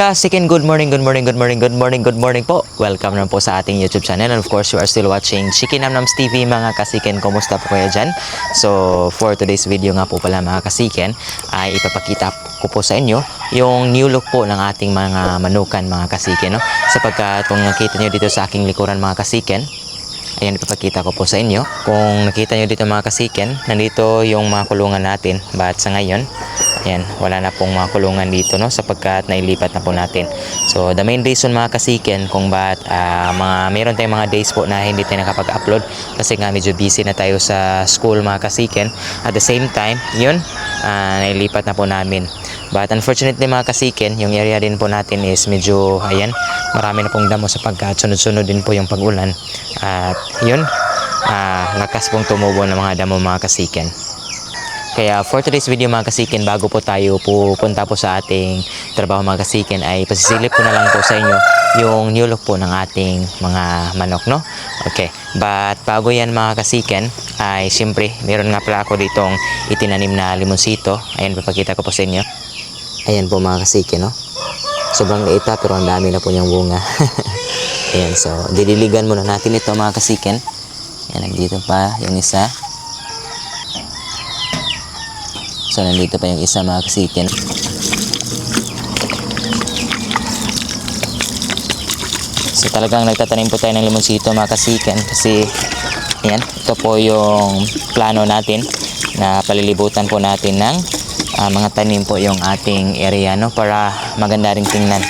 Kasikin, good morning, good morning, good morning, good morning, good morning po. Welcome naman po sa ating YouTube channel. And of course, you are still watching Chicken Namnams TV mga kasikin. Kumusta po kayo dyan? So, for today's video nga po pala mga kasikin, ay ipapakita ko po sa inyo yung new look po ng ating mga manukan mga kasikin. No? Sapagkat kung nakita nyo dito sa aking likuran mga kasikin, Ayan, ipapakita ko po sa inyo. Kung nakita nyo dito mga kasiken, nandito yung mga kulungan natin. But sa ngayon, ayan, wala na pong mga kulungan dito, no? Sapagkat nailipat na po natin. So, the main reason mga kasiken kung ba't ah, mga, meron tayong mga days po na hindi tayo nakapag-upload kasi nga medyo busy na tayo sa school mga kasiken. At the same time, yun, ah, nailipat na po namin. But unfortunately mga kasiken, yung area din po natin is medyo, ayan, marami na pong damo sapagkat sunod-sunod din po yung pag-ulan. At yun, ah, lakas pong tumubo ng mga damo mga kasiken. Kaya for today's video mga kasikin, bago po tayo pupunta po sa ating trabaho mga kasikin, ay pasisilip ko na lang po sa inyo yung new look po ng ating mga manok, no? Okay, but bago yan mga kasikin, ay siyempre, meron nga pala ako ditong itinanim na limonsito. Ayan, papakita ko po sa inyo. Ayan po mga kasikin, no? Sobrang liit pa, pero ang dami na po niyang bunga. Ayan, so, didiligan muna natin ito mga kasikin. Ayan, nandito pa yung isa. So, nandito pa yung isa mga kasikin. So, talagang nagtatanim po tayo ng limonsito mga kasikin kasi yan, ito po yung plano natin na palilibutan po natin ng ah, mga tanim po yung ating area no para maganda ring tingnan.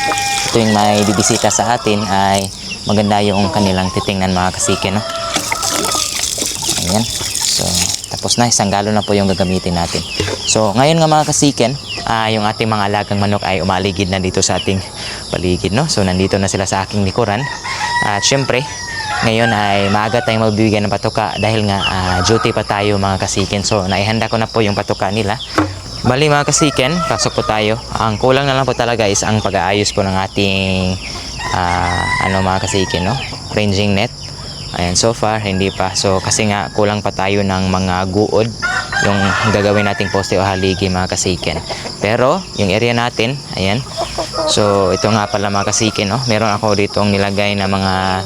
Ito yung may bibisita sa atin ay maganda yung kanilang titingnan mga kasikin no. Ayan. So, tapos na, isang galon na po yung gagamitin natin. So, ngayon nga mga kasiken, ah, yung ating mga alagang manok ay umaligid na dito sa ating paligid, no? So, nandito na sila sa aking likuran. At syempre, ngayon ay maaga tayong magbibigyan ng patuka dahil nga ah, duty pa tayo mga kasiken. So, naihanda ko na po yung patuka nila. Bali mga kasiken, pasok po tayo. Ang kulang na lang po talaga is ang pag-aayos po ng ating ah, ano mga kasiken, no? Ranging net. Ayan, so far, hindi pa. So, kasi nga, kulang pa tayo ng mga guod yung gagawin nating poste o haligi mga kasiken. Pero, yung area natin, ayan. So, ito nga pala mga kasiken, no? Meron ako dito nilagay na mga,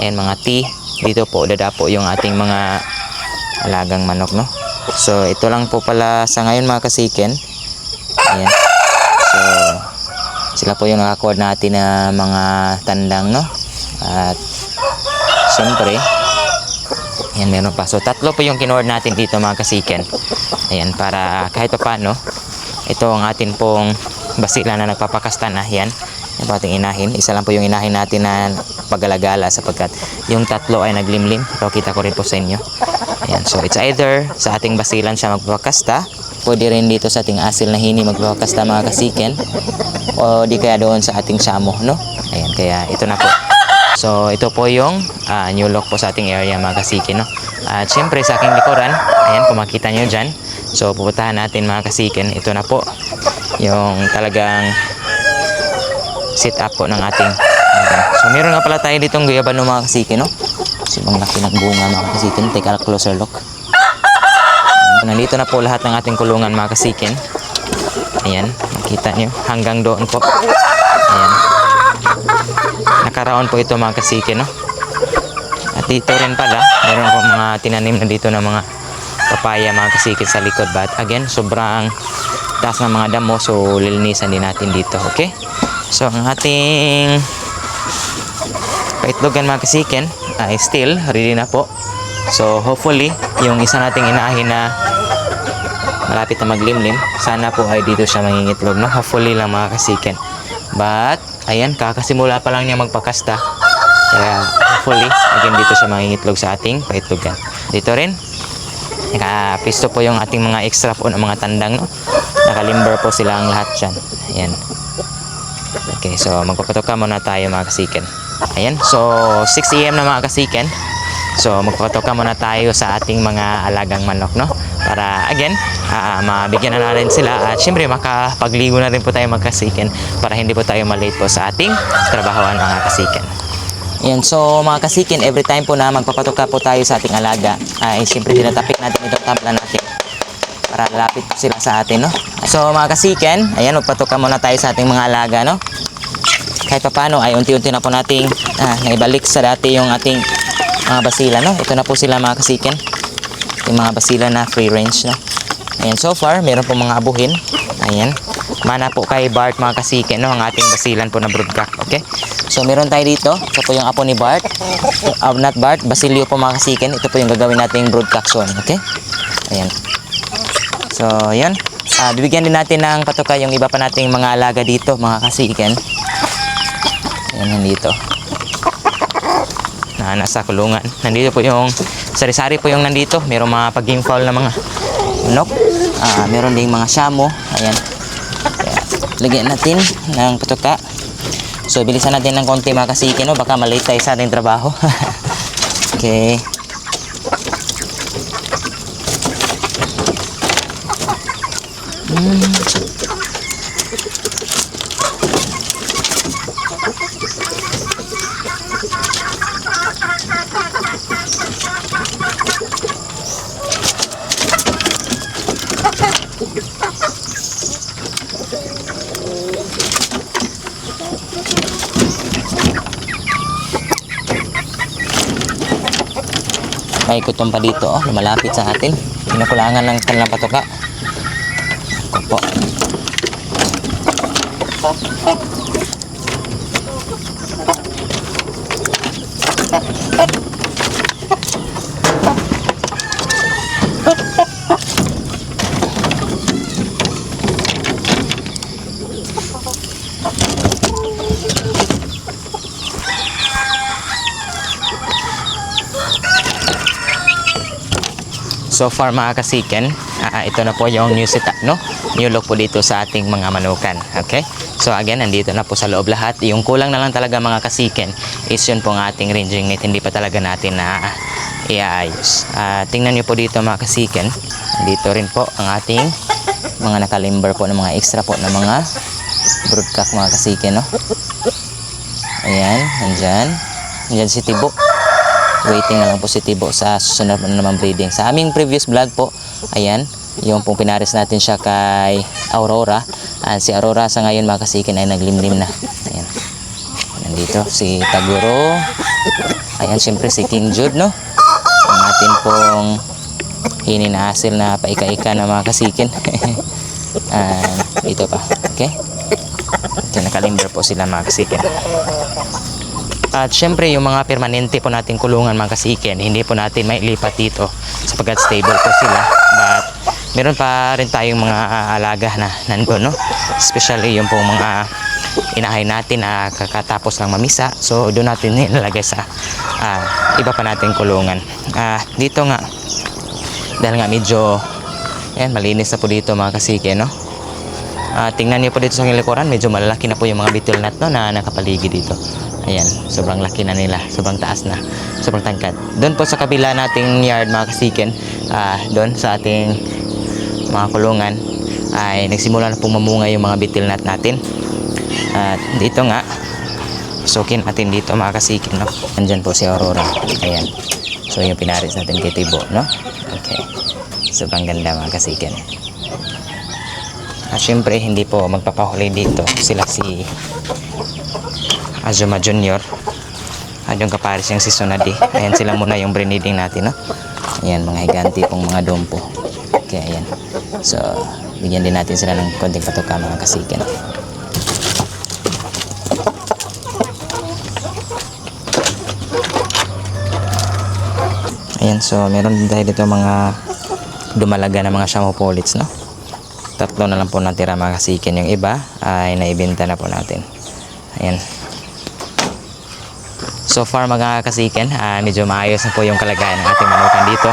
ayan, mga tea. Dito po, dadapo yung ating mga alagang manok, no? So, ito lang po pala sa ngayon mga kasiken. Ayan. So, sila po yung nakakuha natin na mga tandang, no? At, Siyempre, ayan meron pa. So tatlo po yung kinuha natin dito mga kasiken. Ayan, para kahit pa paano, ito ang atin pong basila na nagpapakasta na. Yan, yung ating inahin. Isa lang po yung inahin natin na pagalagala sapagkat yung tatlo ay naglimlim. Pero kita ko rin po sa inyo. Ayan, so it's either sa ating basilan siya magpapakasta, pwede rin dito sa ating asil na hini magpapakasta mga kasiken, o di kaya doon sa ating samo, no? Ayan, kaya ito na po. So, ito po yung ah, new look po sa ating area mga kasikin, no? At syempre sa aking likuran, ayan, kung makita nyo dyan. So, pupuntahan natin mga kasikin. Ito na po yung talagang sit up po ng ating. So, meron nga pala tayo ditong guyabano mga kasikin, no? So, ibang laki ng bunga mga kasikin. Take a closer look. Nandito na po lahat ng ating kulungan mga kasikin. Ayan, makita nyo. Hanggang doon po. Ayan. Nakaraon po ito mga kasike, no? At dito rin pala, meron po mga tinanim na dito ng mga papaya mga kasike sa likod. But again, sobrang taas ng mga damo, so lilinisan din natin dito, okay? So, ang ating paitlogan mga kasiken ay still ready na po. So, hopefully, yung isa nating inaahin na malapit na maglimlim, sana po ay dito siya mangingitlog, no? Hopefully lang mga kasiken. But, ayan, kakasimula pa lang niya magpakasta. Kaya, hopefully, again dito siya mangingitlog sa ating paitlogan. Dito rin, nakapisto po yung ating mga extra po ng mga tandang, no? Nakalimber po sila ang lahat dyan. Ayan. Okay, so magpapatoka muna tayo mga kasiken. Ayan, so 6 a.m. na mga kasiken. So magpapatoka muna tayo sa ating mga alagang manok, no? Para again, ah, mabigyan na natin sila at syempre makapagligo na rin po tayo mga kasiken para hindi po tayo malate po sa ating trabahoan mga kasiken. Yan, so mga kasikin, every time po na magpapatoka po tayo sa ating alaga, ay siyempre tinatapik natin itong tabla natin para lapit po sila sa atin, no? So mga kasiken, ayan, magpatoka muna tayo sa ating mga alaga, no? kahit papano ay unti-unti na po nating ah, naibalik sa dati yung ating mga basila no? Ito na po sila mga kasiken yung mga basila na free range no? Ayan so far meron po mga abuhin. Ayan. Mana po kay Bart mga kasiken no? Ang ating basilan po na broodcock okay? So meron tayo dito. Ito po yung apo ni Bart. Uh, not Bart Basilio po mga kasiken ito po yung gagawin nating broodcock zone okay? Ayan. So yan Ah, bibigyan din natin ng patuka yung iba pa nating mga alaga dito, mga kasiken. Yan, nandito. Na nasa kulungan. Nandito po yung sari-sari po yung nandito. Merong mga paging foul na mga manok. Ah, meron ding mga shamo. Ayan. Kaya, lagyan natin ng patuka. So, bilisan natin ng konti mga kasiken, no? Baka malate tayo sa ating trabaho. okay. May kutom pa dito, oh, lumalapit sa atin. Pinakulangan ng kanilang patuka. Ito po. So far mga kasiken, ah, ito na po yung new setup, no? New look po dito sa ating mga manukan. Okay? So again, nandito na po sa loob lahat. Yung kulang na lang talaga mga kasiken is yun po ang ating ranging net. Hindi pa talaga natin na iaayos. Ah, tingnan nyo po dito mga kasiken. Dito rin po ang ating mga nakalimber po ng mga extra po ng mga broodcock mga kasiken, no? Ayan, nandyan. Nandyan si Tibo waiting na lang po si Tibo sa susunod na naman breeding. Sa aming previous vlog po, ayan, yung pong pinares natin siya kay Aurora. Ah, si Aurora sa ngayon mga kasikin ay naglimlim na. Ayan. Nandito si Taguro. Ayan, siyempre si King Jude, no? Ang atin pong hininasil na paika-ika na mga kasikin. Ah, dito pa. Okay? Ito, nakalimber po sila mga kasikin. At syempre yung mga permanente po nating kulungan mga kasiken, hindi po natin mailipat dito sapagkat stable po sila. But meron pa rin tayong mga ah, alaga na nandun, no? Especially yung pong mga inahay natin na kakatapos lang mamisa. So doon natin nilalagay sa ah, iba pa nating kulungan. Ah, dito nga, dahil nga medyo Ayan, malinis na po dito mga kasike, no? Ah, tingnan niyo po dito sa likuran, medyo malalaki na po yung mga beetle nut no, na nakapaligid dito. Ayan, sobrang laki na nila, sobrang taas na, sobrang tangkad. Doon po sa kabila nating yard mga kasiken, ah, doon sa ating mga kulungan, ay nagsimula na pong mamunga yung mga beetle nut natin. At dito nga, sukin natin dito mga kasiken, no? Andyan po si Aurora. Ayan. So yung pinaris natin kay Tibo, no? Okay. Sobrang ganda mga kasiken. At syempre, hindi po magpapahuli dito sila si Azuma Junior. At yung kapares yung si Sunadi. Ayan sila muna yung breeding natin, no? Ayan, mga higanti pong mga dompo. Okay, ayan. So, bigyan din natin sila ng konting patuka mga kasiken. Ayan, so meron din tayo dito mga dumalaga na mga shamopolits, no? Tatlo na lang po natira mga kasikin. Yung iba ay naibenta na po natin. Ayan. So far mga kasiken, ah, medyo maayos na po yung kalagayan ng ating manukan dito.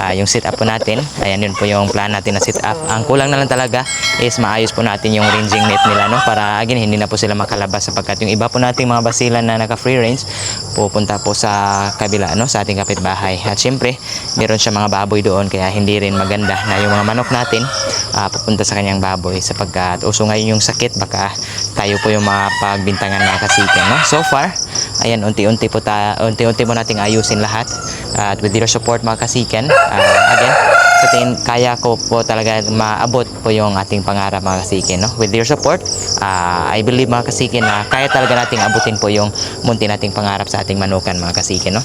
Ah, yung sit up po natin, ayan yun po yung plan natin na sit up. Ang kulang na lang talaga is maayos po natin yung ranging net nila no para again hindi na po sila makalabas sapagkat yung iba po nating mga basilan na naka free range pupunta po sa kabila no sa ating kapitbahay. At syempre, meron siya mga baboy doon kaya hindi rin maganda na yung mga manok natin ah, pupunta sa kanyang baboy sapagkat uso ngayon yung sakit baka tayo po yung mapagbintangan mga kasiken no. So far, ayan unti-unti po ta unti-unti mo nating ayusin lahat at with your support mga kasiken ah, again sa tingin kaya ko po talaga maabot po yung ating pangarap mga kasikin. No? With your support, ah, I believe mga kasikin na kaya talaga nating abutin po yung munti nating pangarap sa ating manukan mga kasikin. No?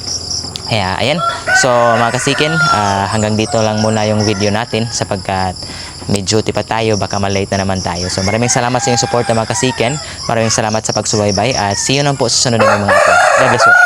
Kaya, ayan. So, mga kasikin, ah, hanggang dito lang muna yung video natin sapagkat may duty pa tayo, baka malate na naman tayo. So, maraming salamat sa inyong support mga kasikin. Maraming salamat sa pagsubaybay at see you naman po sa sunod na mga upload. God bless you.